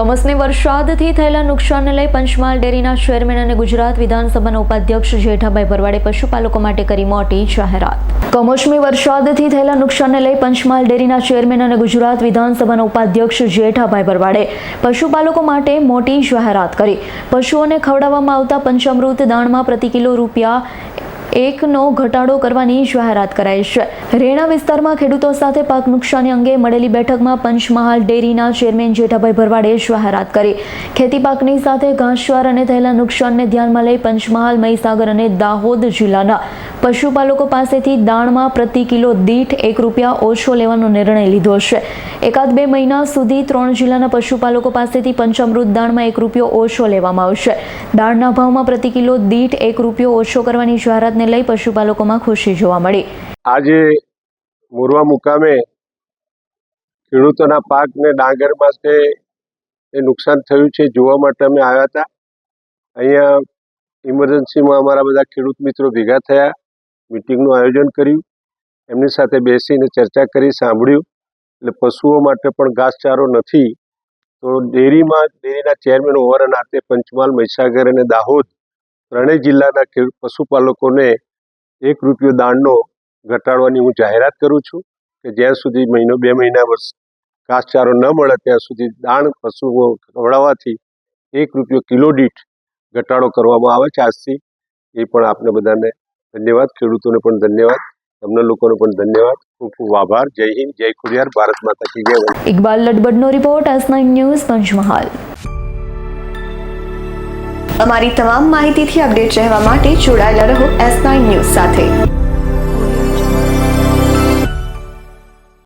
કમોસમી વરસાદથી થયેલા નુકસાનને લઈ પંચમહાલ ડેરીના ચેરમેન અને ગુજરાત વિધાનસભાના ઉપાધ્યક્ષ જેઠાભાઈ ભરવાડે પશુપાલકો માટે કરી મોટી જાહેરાત. કમોસમી વરસાદથી થયેલા નુકસાનને લઈ પંચમહાલ ડેરીના ચેરમેન અને ગુજરાત વિધાનસભાના ઉપાધ્યક્ષ જેઠાભાઈ ભરવાડે પશુપાલકો માટે મોટી જાહેરાત કરી. પશુઓને ખવડાવવામાં આવતા પંચામૃત દાણમાં પ્રતિ કિલો રૂપિયા એકનો ઘટાડો કરવાની જાહેરાત કરાઈ છે. રેણા વિસ્તારમાં ખેડૂતો સાથે પાક નુકસાની અંગે મળેલી બેઠકમાં પંચમહાલ ડેરીના ચેરમેન જેઠાભાઈ ભરવાડે જાહેરાત કરી. ખેતી પાકની સાથે ઘાસચાર અને થયેલા નુકસાનને ધ્યાનમાં લઈ પંચમહાલ, મહીસાગર અને દાહોદ જિલ્લાના પશુપાલકો પાસેથી દાણમાં પ્રતિ કિલો દીઠ એક રૂપિયા ઓછો લેવાનો નિર્ણય લીધો છે. એકાદ બે મહિના સુધી ત્રણ જિલ્લાના પશુપાલકો પાસેથી પંચામૃત દાણમાં એક રૂપિયો ઓછો લેવામાં આવશે. દાણના ભાવમાં પ્રતિ કિલો દીઠ એક રૂપિયો ઓછો કરવાની જાહેરાતને લઈ પશુપાલકોમાં ખુશી જોવા મળી. આજે મોરવા મુકામે ખેડૂતોના પાકને ડાંગરમાં છે એ નુકસાન થયું છે જોવા માટે અમે આવ્યા હતા. અહીંયા ઇમરજન્સીમાં અમારા બધા ખેડૂત મિત્રો ભેગા થયા. મિટિંગનું આયોજન કર્યું. એમની સાથે બેસીને ચર્ચા કરી, સાંભળ્યું. એટલે પશુઓ માટે પણ ઘાસચારો નથી. તો ડેરીમાં, ડેરીના ચેરમેન હોવાના નાતે પંચમહાલ, મહીસાગર અને દાહોદ ત્રણેય જિલ્લાના પશુપાલકોને એક રૂપિયો દાણનો ઘટાડવાની હું જાહેરાત કરું છું કે જ્યાં સુધી મહિનો, બે મહિના વર્ષ ઘાસચારો ન મળે, ત્યાં સુધી દાણ પશુઓ ખવડાવવાથી એક રૂપિયો કિલો દીઠ ઘટાડો કરવામાં આવે છે. આજથી એ પણ આપણે બધાને ધન્યવાદ. ખેડૂતોને પણ ધન્યવાદ. તમને લોકોને પણ ધન્યવાદ. ખૂબ ખૂબ આભાર. જય હિન્દ જય ખુડિયાર. ભારત માતા કી જય. Iqbal લડબડનો report S nine news Panchmahal. અમારી તમામ માહિતીથી અપડેટ રહેવા માટે જોડાયેલા રહો એસ નાઇન ન્યૂઝ સાથે.